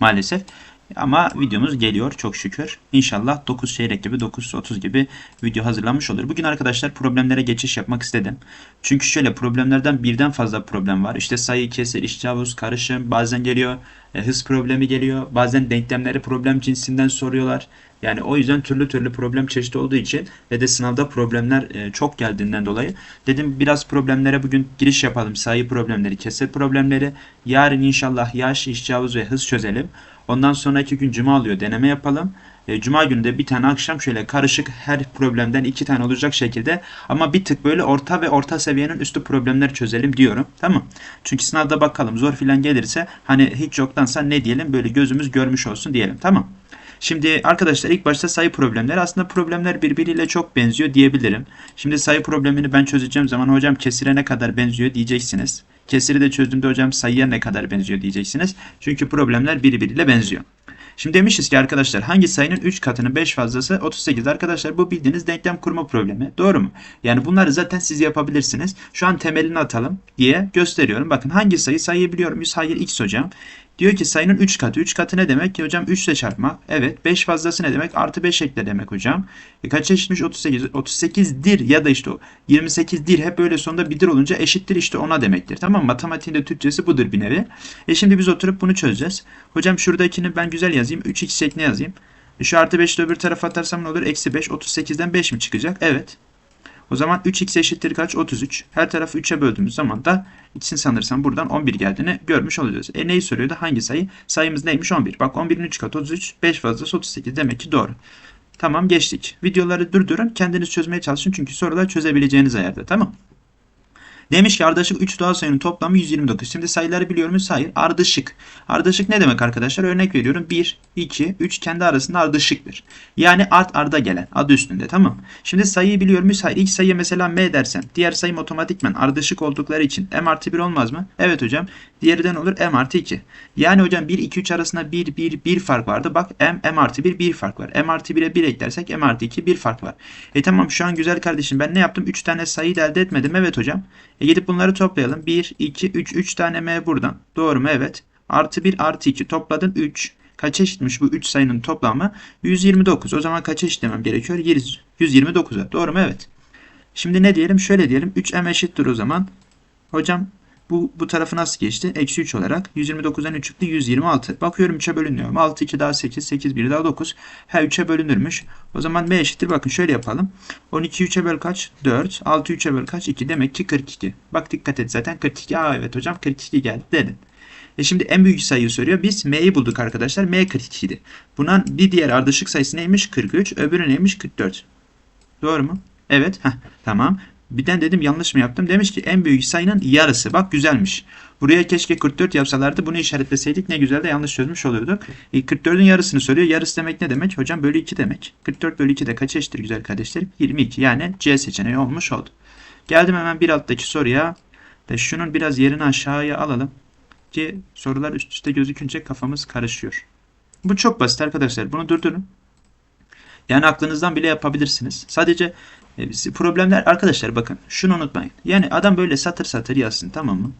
maalesef. Ama videomuz geliyor çok şükür. İnşallah 9 çeyrek gibi 9.30 gibi video hazırlanmış olur. Bugün arkadaşlar problemlere geçiş yapmak istedim. Çünkü şöyle problemlerden birden fazla problem var. İşte sayı, kesir, iş havuz, karışım bazen geliyor. e, hız problemi geliyor. Bazen denklemleri problem cinsinden soruyorlar. Yani o yüzden türlü türlü problem çeşidi olduğu için ve de sınavda problemler e, çok geldiğinden dolayı dedim biraz problemlere bugün giriş yapalım. Sayı problemleri, kesir problemleri. Yarın inşallah yaş, iş havuz ve hız çözelim. Ondan sonraki gün cuma oluyor deneme yapalım. E, cuma günü de bir tane akşam şöyle karışık her problemden iki tane olacak şekilde ama bir tık böyle orta ve orta seviyenin üstü problemler çözelim diyorum. Tamam. Çünkü sınavda bakalım zor filan gelirse hani hiç yoktansa ne diyelim böyle gözümüz görmüş olsun diyelim. Tamam. Şimdi arkadaşlar ilk başta sayı problemleri aslında problemler birbiriyle çok benziyor diyebilirim. Şimdi sayı problemini ben çözeceğim zaman hocam kesire ne kadar benziyor diyeceksiniz. Kesiri de çözdüğümde hocam sayıya ne kadar benziyor diyeceksiniz. Çünkü problemler birbiriyle benziyor. Şimdi demişiz ki arkadaşlar hangi sayının 3 katının 5 fazlası 38 arkadaşlar bu bildiğiniz denklem kurma problemi. Doğru mu? Yani bunları zaten siz yapabilirsiniz. Şu an temelini atalım diye gösteriyorum. Bakın hangi sayı sayıyı biliyorum. 100 hayır x hocam. Diyor ki sayının 3 katı. 3 katı ne demek ki hocam? 3 ile çarpmak. Evet. 5 fazlası ne demek? Artı 5 ekle demek hocam. E kaç eşitmiş? 38. 38'dir ya da işte o 28'dir. Hep böyle sonunda bidir olunca eşittir işte ona demektir. Tamam mı? Matematiğin de Türkçesi budur bir nevi. E şimdi biz oturup bunu çözeceğiz. Hocam şuradakini ben güzel yazayım. 3x şeklinde yazayım. E şu artı 5'i de öbür tarafa atarsam ne olur? Eksi 5. 38'den 5 mi çıkacak? Evet. O zaman 3x eşittir kaç? 33. Her tarafı 3'e böldüğümüz zaman da x'in sanırsam buradan 11 geldiğini görmüş olacağız. E neyi soruyordu? Hangi sayı? Sayımız neymiş? 11. Bak 11'in 3 katı 33. 5 fazlası 38. Demek ki doğru. Tamam geçtik. Videoları durdurun. Kendiniz çözmeye çalışın. Çünkü sorular çözebileceğiniz ayarda. Tamam. Demiş ki ardışık 3 doğal sayının toplamı 129. Şimdi sayıları biliyor muyuz? Hayır. Ardışık. Ardışık ne demek arkadaşlar? Örnek veriyorum. 1, 2, 3 kendi arasında ardışıktır. Yani art arda gelen. Adı üstünde. Tamam Şimdi sayıyı biliyor muyuz? Hayır. İlk sayıya mesela m dersen. Diğer sayım otomatikmen ardışık oldukları için m artı 1 olmaz mı? Evet hocam. Diğeriden olur m artı 2. Yani hocam 1, 2, 3 arasında 1, 1, 1 fark vardı. Bak m, m artı 1, 1 fark var. m artı 1'e 1 eklersek m artı 2, 1 fark var. E tamam şu an güzel kardeşim ben ne yaptım? 3 tane sayı da elde etmedim. Evet hocam. E gidip bunları toplayalım. 1, 2, 3, 3 tane m buradan. Doğru mu? Evet. Artı 1 artı 2 topladın 3. Kaç eşitmiş bu 3 sayının toplamı? 129. O zaman kaç eşit gerekiyor? 129'a. Doğru mu? Evet. Şimdi ne diyelim? Şöyle diyelim. 3m eşittir o zaman. Hocam bu, bu tarafı nasıl geçti? Eksi 3 olarak 129'dan 3 çıktı 126. Bakıyorum 3'e bölünüyor. 6 2 daha 8, 8 1 daha 9. Ha 3'e bölünürmüş. O zaman m eşittir. Bakın şöyle yapalım. 12 3'e böl kaç? 4. 6 3'e böl kaç? 2. Demek ki 42. Bak dikkat et zaten 42. Aa evet hocam 42 geldi dedin. E şimdi en büyük sayıyı soruyor. Biz m'yi bulduk arkadaşlar. m 42 idi. Buna bir diğer ardışık sayısı neymiş? 43. Öbürü neymiş? 44. Doğru mu? Evet. Heh, tamam. Birden dedim yanlış mı yaptım? Demiş ki en büyük sayının yarısı. Bak güzelmiş. Buraya keşke 44 yapsalardı. Bunu işaretleseydik ne güzel de yanlış çözmüş oluyorduk. E, 44'ün yarısını soruyor. Yarısı demek ne demek? Hocam bölü 2 demek. 44 bölü 2 de kaç eşittir güzel kardeşlerim? 22. Yani C seçeneği olmuş oldu. Geldim hemen bir alttaki soruya. Ve şunun biraz yerini aşağıya alalım. Ki sorular üst üste gözükünce kafamız karışıyor. Bu çok basit arkadaşlar. Bunu durdurun. Yani aklınızdan bile yapabilirsiniz. Sadece problemler arkadaşlar bakın şunu unutmayın. Yani adam böyle satır satır yazsın tamam mı?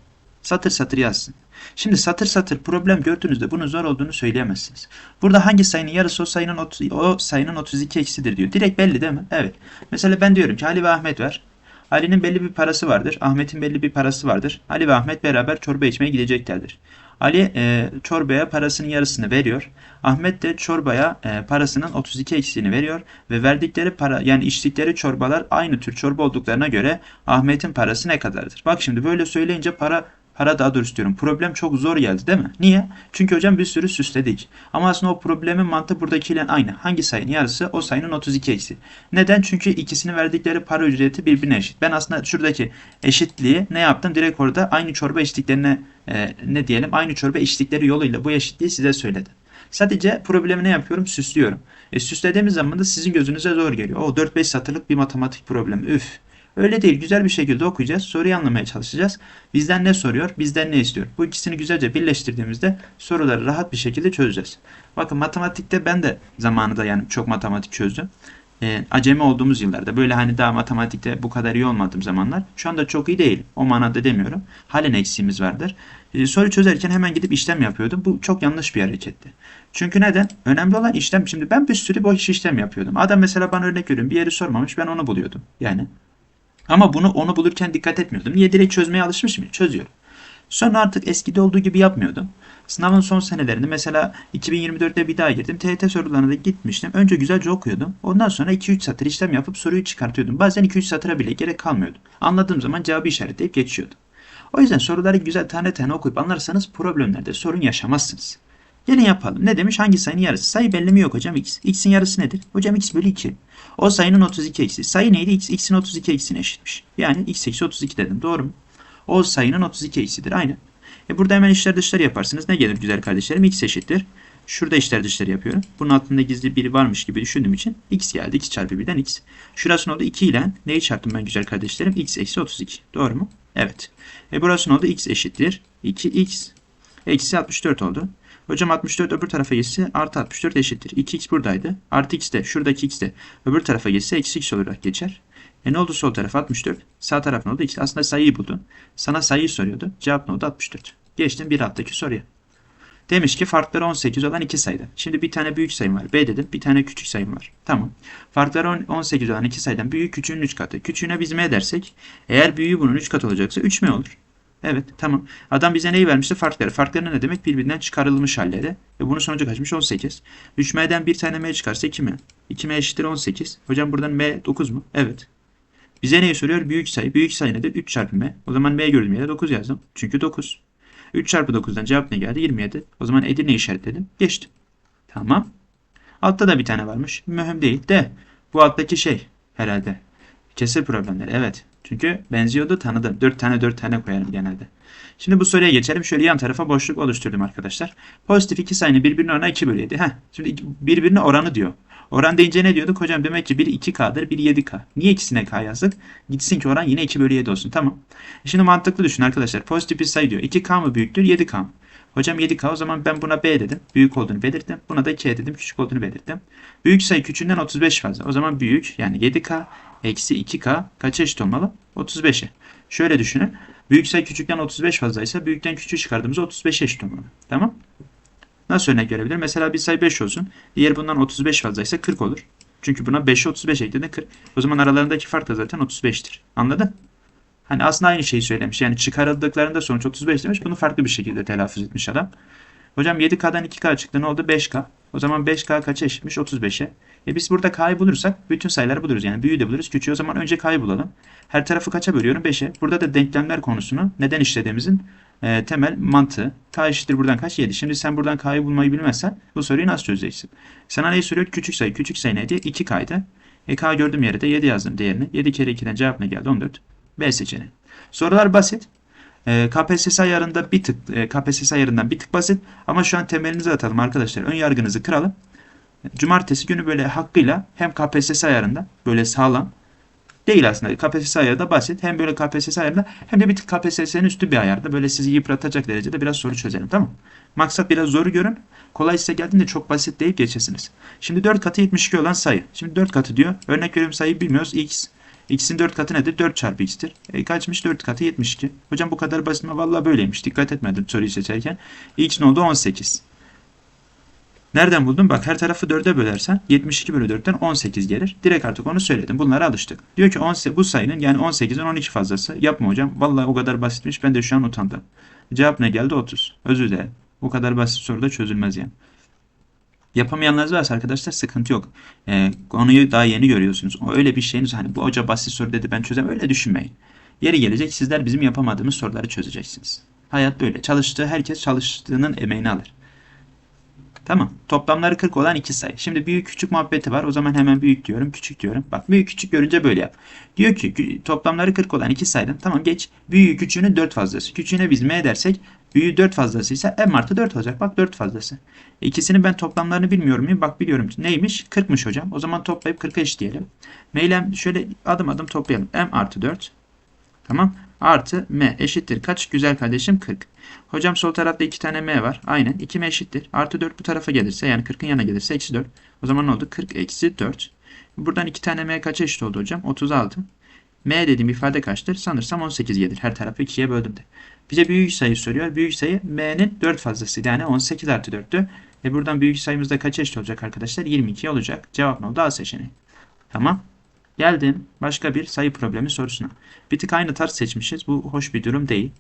Satır satır yazsın. Şimdi satır satır problem gördüğünüzde bunun zor olduğunu söyleyemezsiniz. Burada hangi sayının yarısı o sayının 30, o sayının 32 eksidir diyor. Direkt belli değil mi? Evet. Mesela ben diyorum ki Ali ve Ahmet var. Ali'nin belli bir parası vardır. Ahmet'in belli bir parası vardır. Ali ve Ahmet beraber çorba içmeye gideceklerdir. Ali e, çorbaya parasının yarısını veriyor. Ahmet de çorbaya e, parasının 32 eksiğini veriyor ve verdikleri para yani içtikleri çorbalar aynı tür çorba olduklarına göre Ahmet'in parası ne kadardır? Bak şimdi böyle söyleyince para para daha doğrusu diyorum. Problem çok zor geldi değil mi? Niye? Çünkü hocam bir sürü süsledik. Ama aslında o problemin mantığı buradakiyle aynı. Hangi sayının yarısı? O sayının 32 eksi. Neden? Çünkü ikisini verdikleri para ücreti birbirine eşit. Ben aslında şuradaki eşitliği ne yaptım? Direkt orada aynı çorba içtiklerine e, ne diyelim? Aynı çorba içtikleri yoluyla bu eşitliği size söyledim. Sadece problemi ne yapıyorum? Süslüyorum. E, süslediğimiz zaman da sizin gözünüze zor geliyor. O 4-5 satırlık bir matematik problemi. Üf. Öyle değil. Güzel bir şekilde okuyacağız. Soruyu anlamaya çalışacağız. Bizden ne soruyor? Bizden ne istiyor? Bu ikisini güzelce birleştirdiğimizde soruları rahat bir şekilde çözeceğiz. Bakın matematikte ben de zamanında yani çok matematik çözdüm. e, acemi olduğumuz yıllarda böyle hani daha matematikte bu kadar iyi olmadığım zamanlar şu anda çok iyi değil. O manada demiyorum. Halen eksiğimiz vardır. E, soru çözerken hemen gidip işlem yapıyordum. Bu çok yanlış bir hareketti. Çünkü neden? Önemli olan işlem. Şimdi ben bir sürü boş işlem yapıyordum. Adam mesela bana örnek veriyorum bir yeri sormamış ben onu buluyordum. Yani ama bunu onu bulurken dikkat etmiyordum. Niye direkt çözmeye alışmış mıyım? Çözüyorum. Sonra artık eskide olduğu gibi yapmıyordum. Sınavın son senelerinde mesela 2024'te bir daha girdim. TYT sorularına da gitmiştim. Önce güzelce okuyordum. Ondan sonra 2-3 satır işlem yapıp soruyu çıkartıyordum. Bazen 2-3 satıra bile gerek kalmıyordu. Anladığım zaman cevabı işaretleyip geçiyordum. O yüzden soruları güzel tane tane okuyup anlarsanız problemlerde sorun yaşamazsınız. Gelin yapalım. Ne demiş? Hangi sayının yarısı? Sayı belli mi yok hocam? X. X'in yarısı nedir? Hocam X bölü 2. O sayının 32 eksi. Sayı neydi? X. X'in 32 eksine eşitmiş. Yani X eksi 32 dedim. Doğru mu? O sayının 32 eksidir. Aynen. E burada hemen işler dışları yaparsınız. Ne gelir güzel kardeşlerim? X eşittir. Şurada işler dışları yapıyorum. Bunun altında gizli biri varmış gibi düşündüğüm için x geldi. x çarpı 1'den x. Şurası oldu 2 ile neyi çarptım ben güzel kardeşlerim? x eksi 32. Doğru mu? Evet. E burası oldu? x eşittir. 2x eksi 64 oldu. Hocam 64 öbür tarafa geçse artı 64 eşittir. 2x buradaydı. Artı x de şuradaki x de öbür tarafa geçse eksi x olarak geçer. E ne oldu sol taraf 64. Sağ taraf ne oldu? X. Aslında sayıyı buldun. Sana sayıyı soruyordu. Cevap ne oldu? 64. Geçtim bir alttaki soruya. Demiş ki farkları 18 olan iki sayıda. Şimdi bir tane büyük sayım var. B dedim. Bir tane küçük sayım var. Tamam. Farkları 18 olan iki sayıdan büyük küçüğün 3 katı. Küçüğüne biz M dersek eğer büyüğü bunun 3 katı olacaksa 3 M olur. Evet tamam. Adam bize neyi vermişti? Farkları. Farkları ne demek? Birbirinden çıkarılmış halleri. Ve bunun sonucu kaçmış? 18. 3M'den bir tane M çıkarsa 2M. 2M eşittir 18. Hocam buradan M 9 mu? Evet. Bize neyi soruyor? Büyük sayı. Büyük sayı nedir? 3 çarpı M. O zaman M gördüğüm yere 9 yazdım. Çünkü 9. 3 çarpı 9'dan cevap ne geldi? 27. O zaman Edirne işaretledim. Geçtim. Tamam. Altta da bir tane varmış. Mühim değil de bu alttaki şey herhalde. Kesir problemleri. Evet. Çünkü benziyordu tanıdım. 4 tane 4 tane koyarım genelde. Şimdi bu soruya geçelim. Şöyle yan tarafa boşluk oluşturdum arkadaşlar. Pozitif iki sayının birbirine oranı 2 bölü 7. Heh, şimdi birbirine oranı diyor. Oran deyince ne diyorduk? Hocam demek ki biri 2K'dır, biri 7K. Niye ikisine K yazdık? Gitsin ki oran yine 2 bölü 7 olsun. Tamam. Şimdi mantıklı düşün arkadaşlar. Pozitif bir sayı diyor. 2K mı büyüktür, 7K mı? Hocam 7K o zaman ben buna B dedim. Büyük olduğunu belirttim. Buna da K dedim. Küçük olduğunu belirttim. Büyük sayı küçüğünden 35 fazla. O zaman büyük yani 7K eksi 2K kaça eşit olmalı? 35'e. Şöyle düşünün. Büyük sayı küçükten 35 fazlaysa büyükten küçüğü çıkardığımızda 35 eşit olmalı. Tamam. Nasıl örnek verebilir? Mesela bir sayı 5 olsun. Diğer bundan 35 fazlaysa 40 olur. Çünkü buna 5'e 35 eklediğinde 40. O zaman aralarındaki fark da zaten 35'tir. Anladın? Hani aslında aynı şeyi söylemiş. Yani çıkarıldıklarında sonuç 35 demiş. Bunu farklı bir şekilde telaffuz etmiş adam. Hocam 7K'dan 2K çıktı. Ne oldu? 5K. O zaman 5K kaça eşitmiş? 35'e. E biz burada K'yı bulursak bütün sayıları buluruz. Yani büyüğü de buluruz. Küçüğü o zaman önce K'yı bulalım. Her tarafı kaça bölüyorum? 5'e. Burada da denklemler konusunu neden işlediğimizin e, temel mantığı. K eşittir buradan kaç? 7. Şimdi sen buradan K'yı bulmayı bilmezsen bu soruyu nasıl çözeceksin? Sana neyi soruyor? Küçük sayı. Küçük sayı neydi? 2K'ydı. E, K gördüğüm yere de 7 yazdım değerini. 7 kere 2'den cevap ne geldi? 14. B seçeneği. Sorular basit. E, KPSS ayarında bir tık e, KPSS ayarından bir tık basit ama şu an temelinizi atalım arkadaşlar. Ön yargınızı kıralım. Cumartesi günü böyle hakkıyla hem KPSS ayarında böyle sağlam değil aslında. KPSS ayarı da basit. Hem böyle KPSS ayarında hem de bir tık KPSS'nin üstü bir ayarda. Böyle sizi yıpratacak derecede biraz soru çözelim tamam Maksat biraz zoru görün. Kolay size geldiğinde çok basit deyip geçesiniz. Şimdi 4 katı 72 olan sayı. Şimdi 4 katı diyor. Örnek veriyorum sayıyı bilmiyoruz. X. X'in 4 katı nedir? 4 çarpı X'tir. E kaçmış? 4 katı 72. Hocam bu kadar basit mi? Vallahi böyleymiş. Dikkat etmedim soruyu seçerken. X ne oldu? 18. Nereden buldun? Bak her tarafı 4'e bölersen 72 bölü 4'ten 18 gelir. Direkt artık onu söyledim. Bunlara alıştık. Diyor ki 18, bu sayının yani 18'in 12 fazlası. Yapma hocam. Vallahi o kadar basitmiş. Ben de şu an utandım. Cevap ne geldi? 30. Özür dilerim. Bu kadar basit soruda çözülmez yani. Yapamayanlarınız varsa arkadaşlar sıkıntı yok. Ee, konuyu daha yeni görüyorsunuz. O öyle bir şeyiniz hani bu hoca basit soru dedi ben çözemem öyle düşünmeyin. Yeri gelecek sizler bizim yapamadığımız soruları çözeceksiniz. Hayat böyle. Çalıştığı herkes çalıştığının emeğini alır. Tamam. Toplamları 40 olan iki sayı. Şimdi büyük küçük muhabbeti var. O zaman hemen büyük diyorum, küçük diyorum. Bak büyük küçük görünce böyle yap. Diyor ki toplamları 40 olan iki sayıdan tamam geç. Büyüğü küçüğünün 4 fazlası. Küçüğüne biz m dersek büyüğü 4 fazlasıysa m artı 4 olacak. Bak 4 fazlası. İkisinin ben toplamlarını bilmiyorum muyum? Bak biliyorum. Neymiş? 40'mış hocam. O zaman toplayıp 40'a eşitleyelim. Meylem şöyle adım adım toplayalım. m artı 4. Tamam. Artı m eşittir. Kaç güzel kardeşim? 40. Hocam sol tarafta 2 tane m var. Aynen. 2m eşittir. Artı 4 bu tarafa gelirse yani 40'ın yanına gelirse eksi 4. O zaman ne oldu? 40 eksi 4. Buradan 2 tane m kaça eşit oldu hocam? 36. m dediğim ifade kaçtır? Sanırsam 18 gelir. Her tarafı 2'ye böldüm de. Bize büyük sayı soruyor. Büyük sayı m'nin 4 fazlasıydı. Yani 18 artı 4'tü. E buradan büyük sayımız da kaça eşit olacak arkadaşlar? 22 olacak. Cevap ne oldu? A seçeneği. Tamam. Geldim başka bir sayı problemi sorusuna. Bir tık aynı tarz seçmişiz. Bu hoş bir durum değil.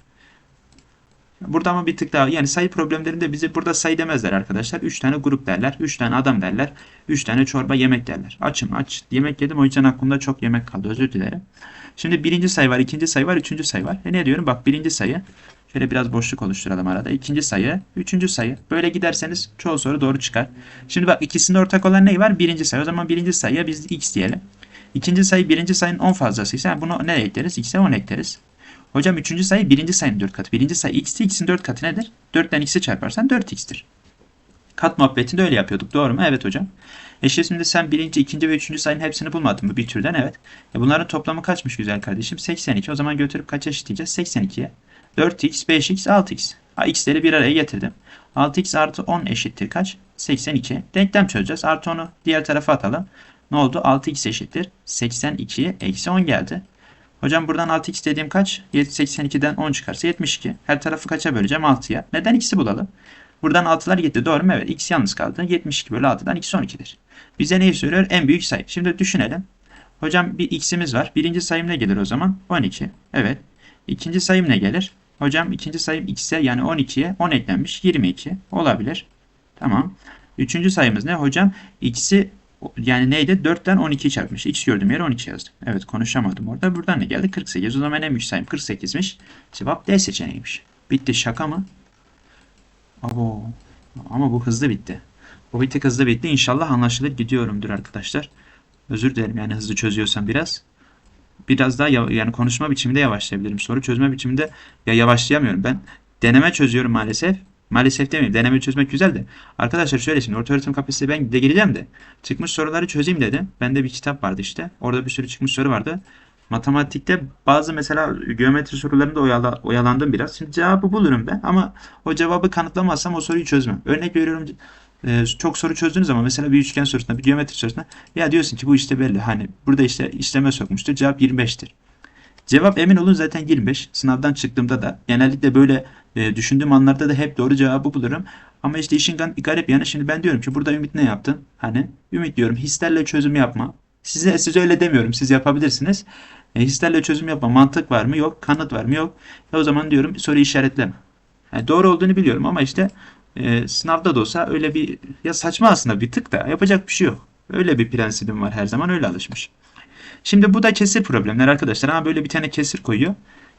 Burada ama bir tık daha yani sayı problemlerinde bize burada sayı demezler arkadaşlar. 3 tane grup derler. 3 tane adam derler. 3 tane çorba yemek derler. Açım aç. Yemek yedim o yüzden aklımda çok yemek kaldı. Özür dilerim. Şimdi birinci sayı var, ikinci sayı var, üçüncü sayı var. E ne diyorum? Bak birinci sayı. Şöyle biraz boşluk oluşturalım arada. İkinci sayı, üçüncü sayı. Böyle giderseniz çoğu soru doğru çıkar. Şimdi bak ikisinde ortak olan ne var? Birinci sayı. O zaman birinci sayıya biz x diyelim. İkinci sayı birinci sayının 10 fazlasıysa yani bunu ne ekleriz? X'e 10 ekleriz. Hocam üçüncü sayı birinci sayının 4 katı. Birinci sayı x'ti. X'in 4 katı nedir? 4'ten x'i çarparsan 4x'tir. Kat muhabbetinde öyle yapıyorduk. Doğru mu? Evet hocam. E şimdi sen birinci, ikinci ve üçüncü sayının hepsini bulmadın mı bir türden? Evet. E bunların toplamı kaçmış güzel kardeşim? 82. O zaman götürüp kaç eşitleyeceğiz? 82'ye. 4x, 5x, 6x. Ha, x'leri bir araya getirdim. 6x artı 10 eşittir kaç? 82. Denklem çözeceğiz. Artı 10'u diğer tarafa atalım. Ne oldu? 6x eşittir. 82'ye eksi 10 geldi. Hocam buradan 6x dediğim kaç? 82'den 10 çıkarsa 72. Her tarafı kaça böleceğim? 6'ya. Neden x'i bulalım? Buradan 6'lar gitti. Doğru mu? Evet. X yalnız kaldı. 72 bölü 6'dan x 12'dir. Bize neyi söylüyor? En büyük sayı. Şimdi düşünelim. Hocam bir x'imiz var. Birinci sayım ne gelir o zaman? 12. Evet. İkinci sayım ne gelir? Hocam ikinci sayım x'e yani 12'ye 10 eklenmiş. 22. Olabilir. Tamam. Üçüncü sayımız ne? Hocam x'i yani neydi? 4'ten 12 çarpmış. X gördüğüm yere 12 yazdım. Evet konuşamadım orada. Buradan ne geldi? 48. O zaman en büyük sayım 48'miş. Cevap D seçeneğiymiş. Bitti. Şaka mı? Abo. Ama bu hızlı bitti. Bu bir tık hızlı bitti. İnşallah anlaşılır gidiyorumdur arkadaşlar. Özür dilerim yani hızlı çözüyorsam biraz. Biraz daha yani konuşma biçiminde yavaşlayabilirim. Soru çözme biçiminde ya yavaşlayamıyorum. Ben deneme çözüyorum maalesef. Maalesef demeyeyim. Deneme çözmek güzel de. Arkadaşlar şöyle şimdi orta öğretim kapasitesi ben de gireceğim de. Çıkmış soruları çözeyim dedim. Bende bir kitap vardı işte. Orada bir sürü çıkmış soru vardı. Matematikte bazı mesela geometri sorularında oyala, oyalandım biraz. Şimdi cevabı bulurum ben ama o cevabı kanıtlamazsam o soruyu çözmem. Örnek veriyorum e, çok soru çözdüğünüz zaman mesela bir üçgen sorusunda bir geometri sorusunda ya diyorsun ki bu işte belli. Hani burada işte işleme sokmuştur. Cevap 25'tir. Cevap emin olun zaten 25. Sınavdan çıktığımda da genellikle böyle e, düşündüğüm anlarda da hep doğru cevabı bulurum. Ama işte işin garip yanı şimdi ben diyorum ki burada Ümit ne yaptın? Hani Ümit diyorum hislerle çözüm yapma. Size, size öyle demiyorum. Siz yapabilirsiniz. E, hislerle çözüm yapma. Mantık var mı? Yok. Kanıt var mı? Yok. E, o zaman diyorum soru işaretleme. Yani doğru olduğunu biliyorum ama işte e, sınavda da olsa öyle bir ya saçma aslında bir tık da yapacak bir şey yok. Öyle bir prensibim var her zaman öyle alışmış. Şimdi bu da kesir problemler arkadaşlar. Ama böyle bir tane kesir koyuyor.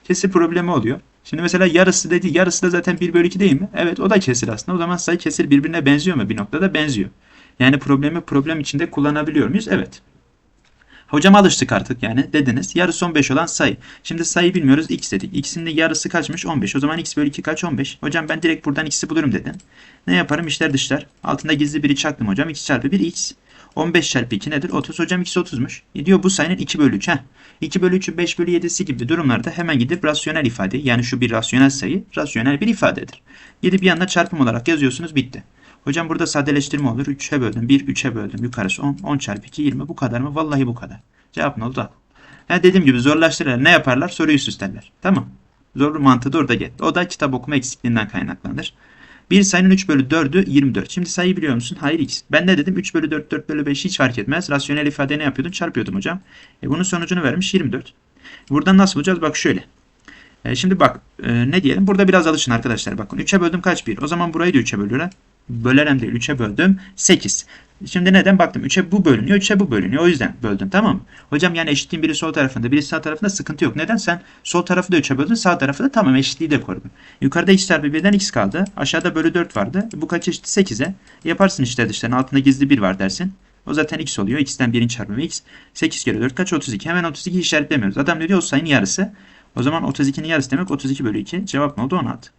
Kesir problemi oluyor. Şimdi mesela yarısı dedi. Yarısı da zaten 1 bölü 2 değil mi? Evet o da kesir aslında. O zaman sayı kesir birbirine benziyor mu? Bir noktada benziyor. Yani problemi problem içinde kullanabiliyor muyuz? Evet. Hocam alıştık artık yani dediniz. Yarısı 15 olan sayı. Şimdi sayı bilmiyoruz x dedik. X'in de yarısı kaçmış? 15. O zaman x bölü 2 kaç? 15. Hocam ben direkt buradan x'i bulurum dedin. Ne yaparım? İşler dışlar. Altında gizli biri çaktım hocam. x çarpı 1 x. 15 çarpı 2 nedir? 30. Hocam x 30'muş. E diyor bu sayının 2 bölü 3. Heh. 2 bölü 3'ü 5 bölü 7'si gibi durumlarda hemen gidip rasyonel ifade yani şu bir rasyonel sayı rasyonel bir ifadedir. Gidip yanına çarpım olarak yazıyorsunuz bitti. Hocam burada sadeleştirme olur. 3'e böldüm. 1 3'e böldüm. Yukarısı 10. 10 çarpı 2 20. Bu kadar mı? Vallahi bu kadar. Cevap ne oldu? Ya dediğim gibi zorlaştırırlar. Ne yaparlar? Soruyu süslerler. Tamam. Zor mantığı da orada gel. O da kitap okuma eksikliğinden kaynaklanır. Bir sayının 3 bölü 4'ü 24. Şimdi sayıyı biliyor musun? Hayır x. Ben ne dedim? 3 bölü 4, 4 bölü 5 hiç fark etmez. Rasyonel ifade ne yapıyordun? Çarpıyordum hocam. E bunun sonucunu vermiş 24. Buradan nasıl bulacağız? Bak şöyle. E şimdi bak e, ne diyelim? Burada biraz alışın arkadaşlar. Bakın 3'e böldüm kaç? 1. O zaman burayı da 3'e bölüyorum. Bölerem değil 3'e böldüm 8. Şimdi neden baktım 3'e bu bölünüyor 3'e bu bölünüyor o yüzden böldüm tamam mı? Hocam yani eşitliğin biri sol tarafında biri sağ tarafında sıkıntı yok. Neden sen sol tarafı da 3'e böldün sağ tarafı da tamam eşitliği de korudun. Yukarıda x çarpı 1'den x kaldı aşağıda bölü 4 vardı bu kaç eşit 8'e yaparsın işte dışlarının altında gizli 1 var dersin. O zaten x oluyor. x'ten 1'in çarpımı x. 8 kere 4 kaç? 32. Hemen 32 işaretlemiyoruz. Adam diyor o sayının yarısı. O zaman 32'nin yarısı demek 32 bölü 2. Cevap ne oldu? 16.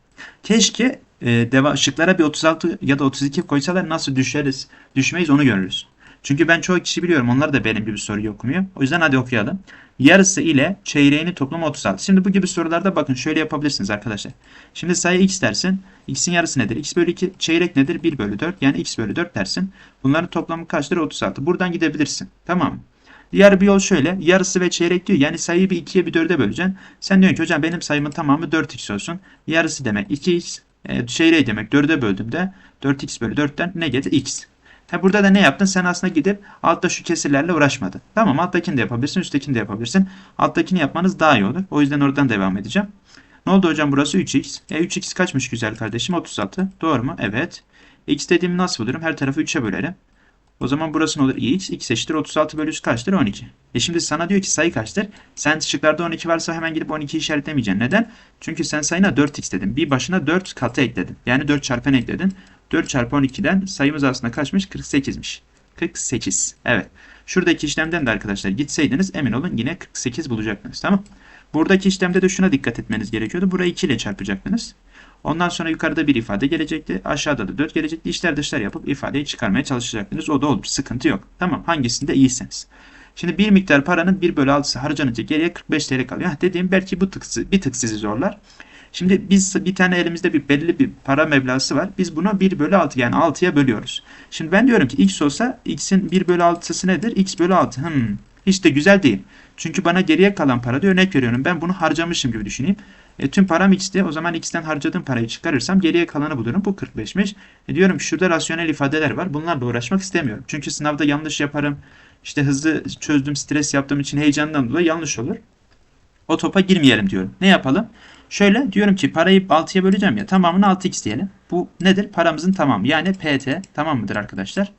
Keşke e, deva, şıklara bir 36 ya da 32 koysalar nasıl düşeriz, düşmeyiz onu görürüz. Çünkü ben çoğu kişi biliyorum. Onlar da benim gibi soruyu okumuyor. O yüzden hadi okuyalım. Yarısı ile çeyreğinin toplamı 36. Şimdi bu gibi sorularda bakın şöyle yapabilirsiniz arkadaşlar. Şimdi sayı x dersin. x'in yarısı nedir? x bölü 2 çeyrek nedir? 1 bölü 4. Yani x bölü 4 dersin. Bunların toplamı kaçtır? 36. Buradan gidebilirsin. Tamam? Diğer bir yol şöyle. Yarısı ve çeyrek diyor. Yani sayıyı bir 2'ye bir 4'e böleceksin. Sen diyorsun ki hocam benim sayımın tamamı 4x olsun. Yarısı demek 2x. E, çeyreği demek 4'e böldüğümde 4x bölü 4'ten ne gelir? x. Ha burada da ne yaptın? Sen aslında gidip altta şu kesirlerle uğraşmadın. Tamam alttakini de yapabilirsin, üsttekini de yapabilirsin. Alttakini yapmanız daha iyi olur. O yüzden oradan devam edeceğim. Ne oldu hocam burası 3x. E 3x kaçmış güzel kardeşim? 36. Doğru mu? Evet. x dediğimi nasıl bulurum? Her tarafı 3'e bölerim. O zaman burası ne olur? x. x eşittir 36 bölü 100 kaçtır? 12. E şimdi sana diyor ki sayı kaçtır? Sen şıklarda 12 varsa hemen gidip 12'yi işaretlemeyeceksin. Neden? Çünkü sen sayına 4x dedin. Bir başına 4 katı ekledin. Yani 4 çarpanı ekledin. 4 çarpı 12'den sayımız aslında kaçmış? 48'miş. 48. Evet. Şuradaki işlemden de arkadaşlar gitseydiniz emin olun yine 48 bulacaktınız. Tamam. Buradaki işlemde de şuna dikkat etmeniz gerekiyordu. Burayı 2 ile çarpacaktınız. Ondan sonra yukarıda bir ifade gelecekti. Aşağıda da 4 gelecekti. İşler dışlar yapıp ifadeyi çıkarmaya çalışacaktınız. O da olur. Sıkıntı yok. Tamam. Hangisinde iyisiniz. Şimdi bir miktar paranın 1 bölü 6'sı harcanınca geriye 45 TL kalıyor. Heh, dediğim belki bu tık, bir tık sizi zorlar. Şimdi biz bir tane elimizde bir belli bir para meblası var. Biz bunu 1 bölü 6 yani 6'ya bölüyoruz. Şimdi ben diyorum ki x olsa x'in 1 bölü 6'sı nedir? x bölü 6. Hmm, hiç de güzel değil. Çünkü bana geriye kalan para diyor örnek veriyorum. Ben bunu harcamışım gibi düşüneyim. E, tüm param x'ti. O zaman x'ten harcadığım parayı çıkarırsam geriye kalanı bulurum. Bu 45'miş. E, diyorum şurada rasyonel ifadeler var. Bunlarla uğraşmak istemiyorum. Çünkü sınavda yanlış yaparım. İşte hızlı çözdüm, stres yaptığım için heyecandan dolayı yanlış olur. O topa girmeyelim diyorum. Ne yapalım? Şöyle diyorum ki parayı 6'ya böleceğim ya. Tamamını 6x diyelim. Bu nedir? Paramızın tamamı. Yani PT tamam mıdır arkadaşlar?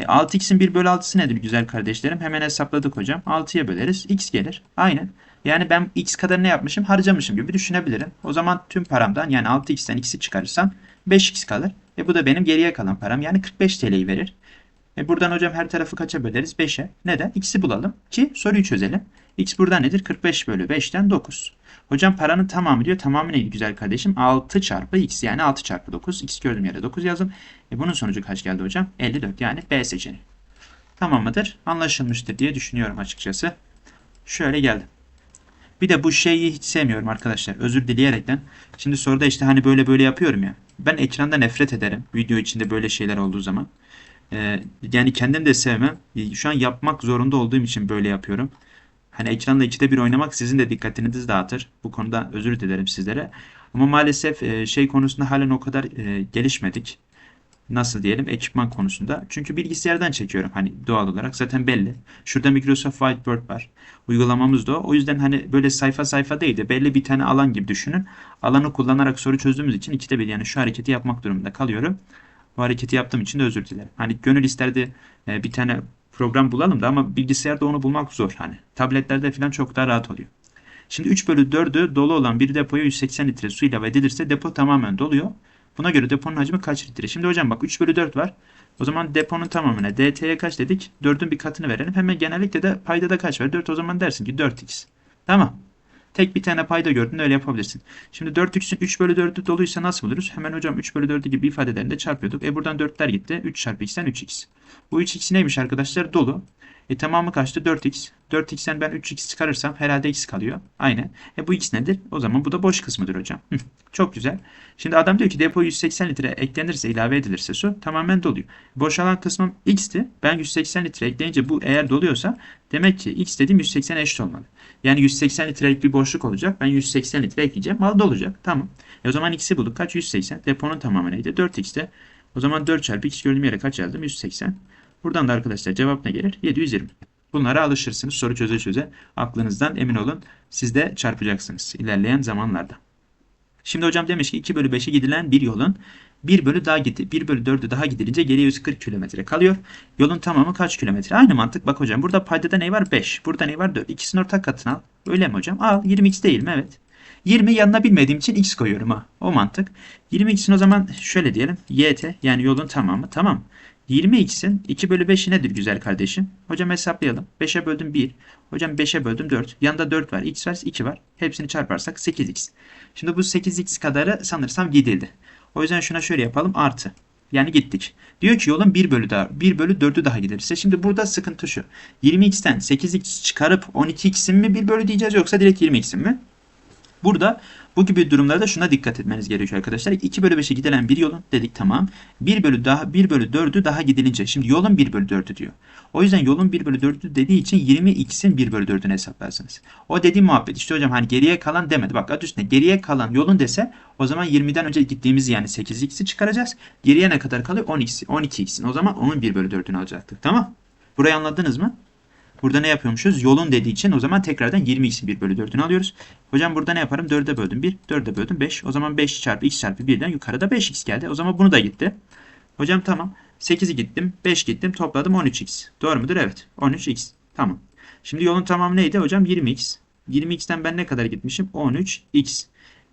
E, 6x'in 1 bölü 6'sı nedir güzel kardeşlerim? Hemen hesapladık hocam. 6'ya böleriz. x gelir. Aynen. Yani ben x kadar ne yapmışım? Harcamışım gibi düşünebilirim. O zaman tüm paramdan yani 6x'ten x'i çıkarırsam 5x kalır. E bu da benim geriye kalan param. Yani 45 TL'yi verir. E buradan hocam her tarafı kaça böleriz? 5'e. Neden? X'i bulalım ki soruyu çözelim. X burada nedir? 45 bölü 5'ten 9. Hocam paranın tamamı diyor. Tamamı neydi güzel kardeşim? 6 çarpı X yani 6 çarpı 9. X gördüğüm yere 9 yazdım. E bunun sonucu kaç geldi hocam? 54 yani B seçeneği. Tamam mıdır? Anlaşılmıştır diye düşünüyorum açıkçası. Şöyle geldim. Bir de bu şeyi hiç sevmiyorum arkadaşlar. Özür dileyerekten. Şimdi soruda işte hani böyle böyle yapıyorum ya. Ben ekranda nefret ederim. Video içinde böyle şeyler olduğu zaman. Ee, yani kendim de sevmem. Şu an yapmak zorunda olduğum için böyle yapıyorum. Hani ekranda ikide bir oynamak sizin de dikkatinizi dağıtır. Bu konuda özür dilerim sizlere. Ama maalesef e, şey konusunda halen o kadar e, gelişmedik. Nasıl diyelim ekipman konusunda. Çünkü bilgisayardan çekiyorum hani doğal olarak zaten belli. Şurada Microsoft Whiteboard var. Uygulamamız da o. O yüzden hani böyle sayfa sayfa değil de belli bir tane alan gibi düşünün. Alanı kullanarak soru çözdüğümüz için ikide bir yani şu hareketi yapmak durumunda kalıyorum. Bu hareketi yaptığım için de özür dilerim. Hani gönül isterdi e, bir tane program bulalım da ama bilgisayarda onu bulmak zor. Hani tabletlerde falan çok daha rahat oluyor. Şimdi 3 bölü 4'ü dolu olan bir depoya 180 litre su ilave edilirse depo tamamen doluyor. Buna göre deponun hacmi kaç litre? Şimdi hocam bak 3 bölü 4 var. O zaman deponun tamamına DT'ye kaç dedik? 4'ün bir katını verelim. Hemen genellikle de payda da kaç var? 4 o zaman dersin ki 4x. Tamam. Tek bir tane payda gördün öyle yapabilirsin. Şimdi 4x'in 3 bölü 4'ü doluysa nasıl buluruz? Hemen hocam 3 bölü 4'ü gibi ifadelerinde çarpıyorduk. E buradan 4'ler gitti. 3 çarpı x'ten 3x. Bu 3x neymiş arkadaşlar? Dolu. E tamamı kaçtı? 4x. 4x'ten ben 3x çıkarırsam herhalde x kalıyor. Aynen. E bu x nedir? O zaman bu da boş kısmıdır hocam. Çok güzel. Şimdi adam diyor ki depo 180 litre eklenirse ilave edilirse su tamamen doluyor. Boşalan kısmım x'ti. Ben 180 litre ekleyince bu eğer doluyorsa demek ki x dediğim 180 eşit olmalı. Yani 180 litrelik bir boşluk olacak. Ben 180 litre ekleyeceğim. Mal dolacak. Tamam. E o zaman x'i bulduk. Kaç? 180. Deponun tamamı neydi? 4x'te. O zaman 4 çarpı x gördüğüm yere kaç yazdım? 180. Buradan da arkadaşlar cevap ne gelir? 720. Bunlara alışırsınız. Soru çöze çöze aklınızdan emin olun. Siz de çarpacaksınız ilerleyen zamanlarda. Şimdi hocam demiş ki 2 bölü 5'e gidilen bir yolun 1 bölü daha gitti. 1 bölü 4'ü daha gidilince geriye 140 kilometre kalıyor. Yolun tamamı kaç kilometre? Aynı mantık. Bak hocam burada paydada ne var? 5. Burada ne var? 4. İkisinin ortak katını al. Öyle mi hocam? Al. 20x değil mi? Evet. 20 yanına bilmediğim için x koyuyorum ha. O mantık. 20x'in o zaman şöyle diyelim. YT yani yolun tamamı. Tamam. 20x'in 2 bölü 5'i nedir güzel kardeşim? Hocam hesaplayalım. 5'e böldüm 1. Hocam 5'e böldüm 4. Yanında 4 var. X var 2 var. Hepsini çarparsak 8x. Şimdi bu 8x kadarı sanırsam gidildi. O yüzden şuna şöyle yapalım. Artı. Yani gittik. Diyor ki yolun 1 bölü daha 1 bölü 4'ü daha giderse. Şimdi burada sıkıntı şu. 20x'ten 8x çıkarıp 12x'in mi 1 bölü diyeceğiz yoksa direkt 20x'in mi? Burada Bu gibi durumlarda şuna dikkat etmeniz gerekiyor arkadaşlar. 2 bölü 5'e gidilen bir yolun dedik tamam. 1 bölü daha 1 bölü 4'ü daha gidilince. Şimdi yolun 1 bölü 4'ü diyor. O yüzden yolun 1 bölü 4'ü dediği için 20x'in 1 bölü 4'ünü hesaplarsınız. O dediği muhabbet işte hocam hani geriye kalan demedi. Bak adı üstünde geriye kalan yolun dese o zaman 20'den önce gittiğimiz yani 8x'i çıkaracağız. Geriye ne kadar kalıyor? 12'si. 12x'in. O zaman onun 1 bölü 4'ünü alacaktık. Tamam. Burayı anladınız mı? Burada ne yapıyormuşuz? Yolun dediği için o zaman tekrardan 20x'in 1 bölü 4'ünü alıyoruz. Hocam burada ne yaparım? 4'e böldüm 1, 4'e böldüm 5. O zaman 5 çarpı x çarpı 1'den yukarıda 5x geldi. O zaman bunu da gitti. Hocam tamam. 8'i gittim, 5 gittim, topladım 13x. Doğru mudur? Evet. 13x. Tamam. Şimdi yolun tamamı neydi hocam? 20x. 20x'ten ben ne kadar gitmişim? 13x.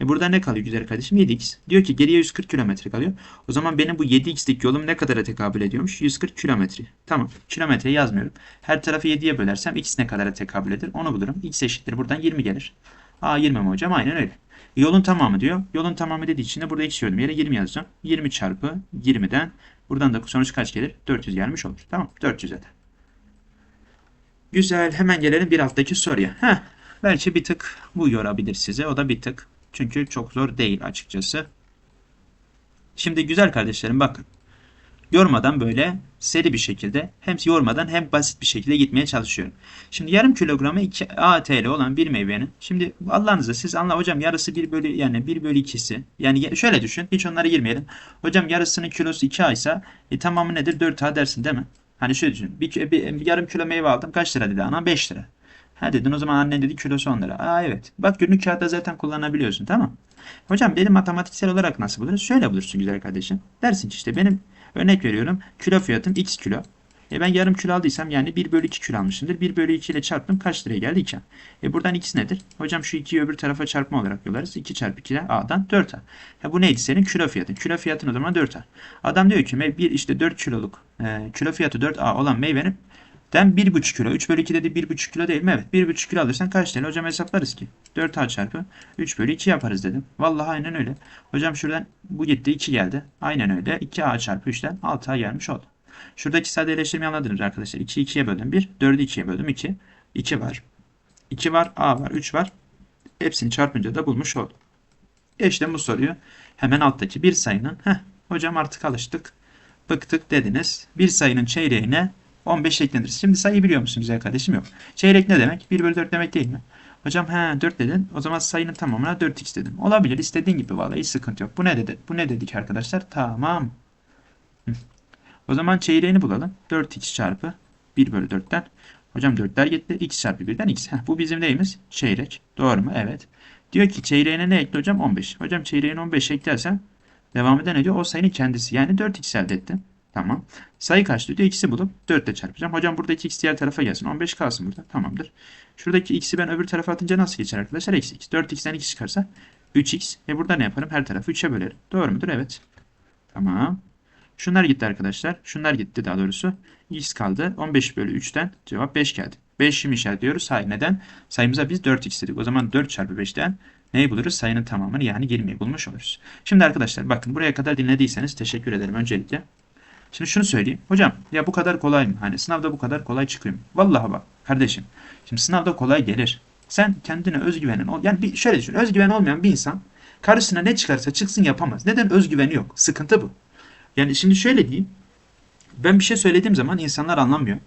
E burada ne kalıyor güzel kardeşim? 7x. Diyor ki geriye 140 kilometre kalıyor. O zaman benim bu 7x'lik yolum ne kadara tekabül ediyormuş? 140 kilometre. Tamam. Kilometre yazmıyorum. Her tarafı 7'ye bölersem x ne kadara tekabül eder? Onu bulurum. x eşittir. Buradan 20 gelir. Aa 20 mi hocam? Aynen öyle. E, Yolun tamamı diyor. Yolun tamamı dediği için de burada x yordum. Yere 20 yazacağım. 20 çarpı 20'den buradan da sonuç kaç gelir? 400 gelmiş olur. Tamam. 400 eder. Güzel. Hemen gelelim bir alttaki soruya. Heh. Belki bir tık bu yorabilir size. O da bir tık. Çünkü çok zor değil açıkçası. Şimdi güzel kardeşlerim bakın. Yormadan böyle seri bir şekilde hem yormadan hem basit bir şekilde gitmeye çalışıyorum. Şimdi yarım kilogramı 2 ATL olan bir meyvenin. Şimdi Allah'ınıza siz anla hocam yarısı 1 bölü yani 1 bölü 2'si. Yani şöyle düşün hiç onlara girmeyelim. Hocam yarısının kilosu 2 aysa e, tamamı nedir 4 A dersin değil mi? Hani şöyle düşün. Bir, bir, bir yarım kilo meyve aldım kaç lira dedi ana 5 lira. Ha dedin o zaman annen dedi kilosu 10 lira. Aa evet. Bak günlük kağıtta zaten kullanabiliyorsun tamam. Hocam benim matematiksel olarak nasıl buluruz? Şöyle bulursun güzel kardeşim. Dersin ki işte benim örnek veriyorum kilo fiyatım x kilo. E ben yarım kilo aldıysam yani 1 bölü 2 kilo almışımdır. 1 bölü 2 ile çarptım kaç liraya geldi 2 E buradan x nedir? Hocam şu 2'yi öbür tarafa çarpma olarak yollarız. 2 çarpı 2 a'dan 4a. Ya bu neydi senin? Kilo fiyatın. Kilo fiyatın o zaman 4a. Adam diyor ki bir işte 4 kiloluk e, kilo fiyatı 4a olan meyvenin Den 1,5 kilo. 3 bölü 2 dedi 1,5 kilo değil mi? Evet. 1,5 kilo alırsan kaç TL? Hocam hesaplarız ki. 4A çarpı 3 bölü 2 yaparız dedim. Vallahi aynen öyle. Hocam şuradan bu gitti 2 geldi. Aynen öyle. 2A çarpı 3'ten 6A gelmiş oldu. Şuradaki sadeleştirmeyi anladınız arkadaşlar. 2'yi 2'ye böldüm 1. 4'ü 2'ye böldüm 2. 2 var. 2 var. A var. 3 var. Hepsini çarpınca da bulmuş oldum. E işte bu soruyu hemen alttaki bir sayının heh, hocam artık alıştık. Bıktık dediniz. Bir sayının çeyreğine 15 eklenir. Şimdi sayıyı biliyor musun güzel kardeşim? Yok. Çeyrek ne demek? 1 bölü 4 demek değil mi? Hocam he 4 dedin. O zaman sayının tamamına 4x dedim. Olabilir. istediğin gibi vallahi hiç sıkıntı yok. Bu ne dedi? Bu ne dedik arkadaşlar? Tamam. O zaman çeyreğini bulalım. 4x çarpı 1 bölü 4'ten. Hocam 4'ler gitti. x çarpı 1'den x. Heh, bu bizim neyimiz? Çeyrek. Doğru mu? Evet. Diyor ki çeyreğine ne ekle hocam? 15. Hocam çeyreğine 15 eklersen devam eden ne diyor? O sayının kendisi. Yani 4x elde ettim. Tamam. Sayı kaçtı diyor. X'i bulup 4 ile çarpacağım. Hocam buradaki x diğer tarafa gelsin. 15 kalsın burada. Tamamdır. Şuradaki x'i ben öbür tarafa atınca nasıl geçer arkadaşlar? Eksi x. 4x'ten x çıkarsa 3x. E burada ne yaparım? Her tarafı 3'e bölerim. Doğru mudur? Evet. Tamam. Şunlar gitti arkadaşlar. Şunlar gitti daha doğrusu. x kaldı. 15 bölü 3'ten cevap 5 geldi. 5'i mi işaretliyoruz? Hayır. Neden? Sayımıza biz 4x dedik. O zaman 4 çarpı 5'ten neyi buluruz? Sayının tamamını yani 20'yi bulmuş oluruz. Şimdi arkadaşlar bakın buraya kadar dinlediyseniz teşekkür ederim öncelikle. Şimdi şunu söyleyeyim. Hocam ya bu kadar kolay mı? Hani sınavda bu kadar kolay çıkıyor mu? Vallahi bak kardeşim. Şimdi sınavda kolay gelir. Sen kendine özgüvenin ol. Yani bir şöyle düşün. Özgüven olmayan bir insan karşısına ne çıkarsa çıksın yapamaz. Neden? Özgüveni yok. Sıkıntı bu. Yani şimdi şöyle diyeyim. Ben bir şey söylediğim zaman insanlar anlamıyor.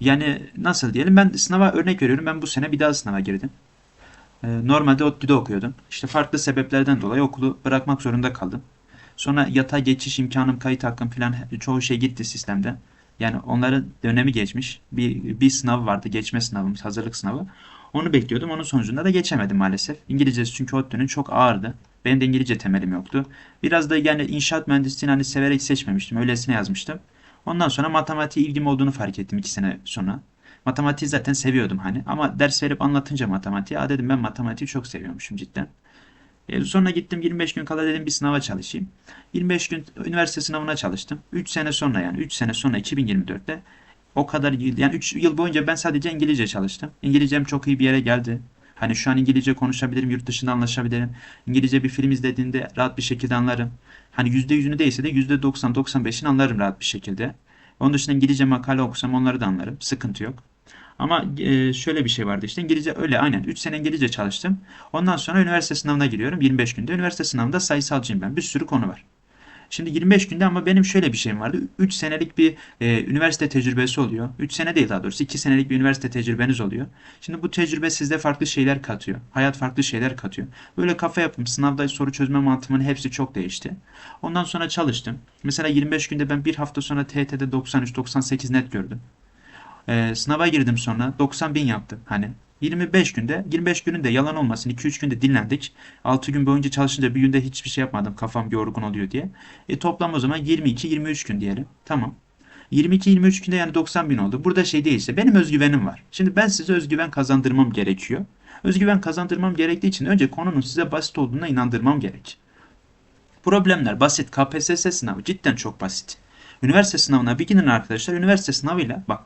Yani nasıl diyelim ben sınava örnek veriyorum. Ben bu sene bir daha sınava girdim. Ee, normalde ODTÜ'de okuyordum. İşte farklı sebeplerden dolayı okulu bırakmak zorunda kaldım. Sonra yatay geçiş imkanım, kayıt hakkım falan çoğu şey gitti sistemde. Yani onların dönemi geçmiş. Bir, bir sınav vardı. Geçme sınavımız, hazırlık sınavı. Onu bekliyordum. Onun sonucunda da geçemedim maalesef. İngilizcesi çünkü ODTÜ'nün çok ağırdı. Benim de İngilizce temelim yoktu. Biraz da yani inşaat mühendisliğini hani severek seçmemiştim. Öylesine yazmıştım. Ondan sonra matematiğe ilgim olduğunu fark ettim iki sene sonra. Matematiği zaten seviyordum hani. Ama ders verip anlatınca matematiği, aa dedim ben matematiği çok seviyormuşum cidden. E, sonra gittim 25 gün kala dedim bir sınava çalışayım. 25 gün üniversite sınavına çalıştım. 3 sene sonra yani 3 sene sonra 2024'te o kadar yani 3 yıl boyunca ben sadece İngilizce çalıştım. İngilizcem çok iyi bir yere geldi. Hani şu an İngilizce konuşabilirim, yurt dışında anlaşabilirim. İngilizce bir film izlediğinde rahat bir şekilde anlarım. Hani %100'ünü değilse de %90-95'ini anlarım rahat bir şekilde. Onun dışında İngilizce makale okusam onları da anlarım. Sıkıntı yok. Ama e, şöyle bir şey vardı işte İngilizce öyle aynen 3 sene İngilizce çalıştım. Ondan sonra üniversite sınavına giriyorum 25 günde. Üniversite sınavında sayısalcıyım ben. Bir sürü konu var. Şimdi 25 günde ama benim şöyle bir şeyim vardı. 3 senelik bir e, üniversite tecrübesi oluyor. 3 sene değil daha doğrusu 2 senelik bir üniversite tecrübeniz oluyor. Şimdi bu tecrübe sizde farklı şeyler katıyor. Hayat farklı şeyler katıyor. Böyle kafa yapım, sınavda soru çözme mantığımın hepsi çok değişti. Ondan sonra çalıştım. Mesela 25 günde ben bir hafta sonra TYT'de 93-98 net gördüm. Ee, sınava girdim sonra 90 bin yaptım hani. 25 günde 25 gününde yalan olmasın 2-3 günde dinlendik. 6 gün boyunca çalışınca bir günde hiçbir şey yapmadım kafam yorgun oluyor diye. E toplam o zaman 22-23 gün diyelim. Tamam. 22-23 günde yani 90 bin oldu. Burada şey değilse benim özgüvenim var. Şimdi ben size özgüven kazandırmam gerekiyor. Özgüven kazandırmam gerektiği için önce konunun size basit olduğuna inandırmam gerek. Problemler basit. KPSS sınavı cidden çok basit. Üniversite sınavına bir gidin arkadaşlar. Üniversite sınavıyla bak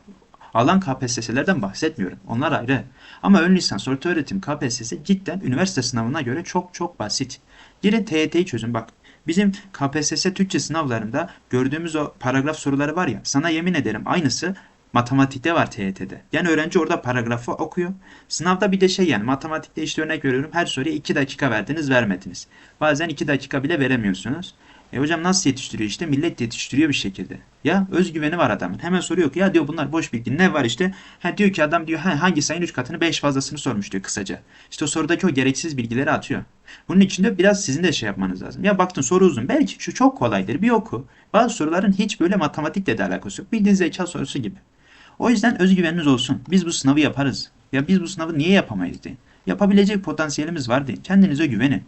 alan KPSS'lerden bahsetmiyorum. Onlar ayrı. Ama ön lisans, orta öğretim KPSS cidden üniversite sınavına göre çok çok basit. Girin TYT'yi çözün bak. Bizim KPSS Türkçe sınavlarında gördüğümüz o paragraf soruları var ya sana yemin ederim aynısı matematikte var TYT'de. Yani öğrenci orada paragrafı okuyor. Sınavda bir de şey yani matematikte işte örnek veriyorum her soruya 2 dakika verdiniz vermediniz. Bazen 2 dakika bile veremiyorsunuz. E hocam nasıl yetiştiriyor işte millet yetiştiriyor bir şekilde. Ya özgüveni var adamın. Hemen soruyor ki ya diyor bunlar boş bilgi. Ne var işte? Ha diyor ki adam diyor ha, hangi sayının 3 katını 5 fazlasını sormuş diyor kısaca. İşte o sorudaki o gereksiz bilgileri atıyor. Bunun için de biraz sizin de şey yapmanız lazım. Ya baktın soru uzun. Belki şu çok kolaydır. Bir oku. Bazı soruların hiç böyle matematikle de alakası yok. Bildiğin zeka sorusu gibi. O yüzden özgüveniniz olsun. Biz bu sınavı yaparız. Ya biz bu sınavı niye yapamayız deyin. Yapabilecek potansiyelimiz var deyin. Kendinize güvenin.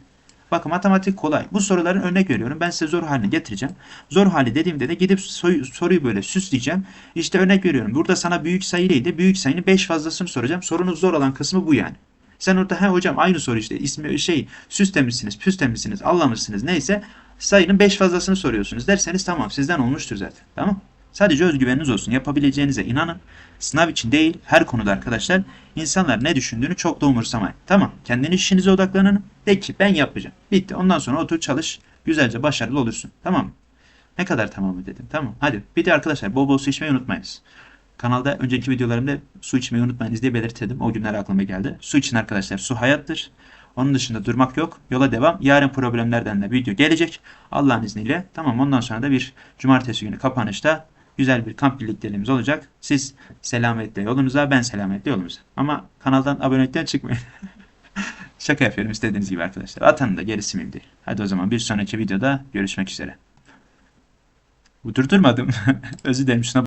Bakın matematik kolay. Bu soruların örnek veriyorum. Ben size zor halini getireceğim. Zor hali dediğimde de gidip soruyu böyle süsleyeceğim. İşte örnek veriyorum. Burada sana büyük sayı neydi? Büyük sayının 5 fazlasını soracağım. Sorunuz zor olan kısmı bu yani. Sen orada he hocam aynı soru işte ismi şey süs demişsiniz, püs demişsiniz, anlamışsınız neyse sayının 5 fazlasını soruyorsunuz derseniz tamam sizden olmuştur zaten. Tamam? Sadece özgüveniniz olsun. Yapabileceğinize inanın. Sınav için değil, her konuda arkadaşlar insanlar ne düşündüğünü çok da umursamayın. Tamam, kendiniz işinize odaklanın. De ki ben yapacağım. Bitti. Ondan sonra otur çalış. Güzelce başarılı olursun. Tamam mı? Ne kadar tamamı dedim. Tamam. Hadi. Bir de arkadaşlar bol bol su içmeyi unutmayınız. Kanalda önceki videolarımda su içmeyi unutmayınız diye belirttim. O günler aklıma geldi. Su için arkadaşlar. Su hayattır. Onun dışında durmak yok. Yola devam. Yarın problemlerden de video gelecek. Allah'ın izniyle. Tamam ondan sonra da bir cumartesi günü kapanışta güzel bir kamp birlikteliğimiz olacak. Siz selametle yolunuza, ben selametle yolumuza. Ama kanaldan abonelikten çıkmayın. Şaka yapıyorum istediğiniz gibi arkadaşlar. Atanın da gerisi mühim değil. Hadi o zaman bir sonraki videoda görüşmek üzere. Durdurmadım. Özür dilerim şuna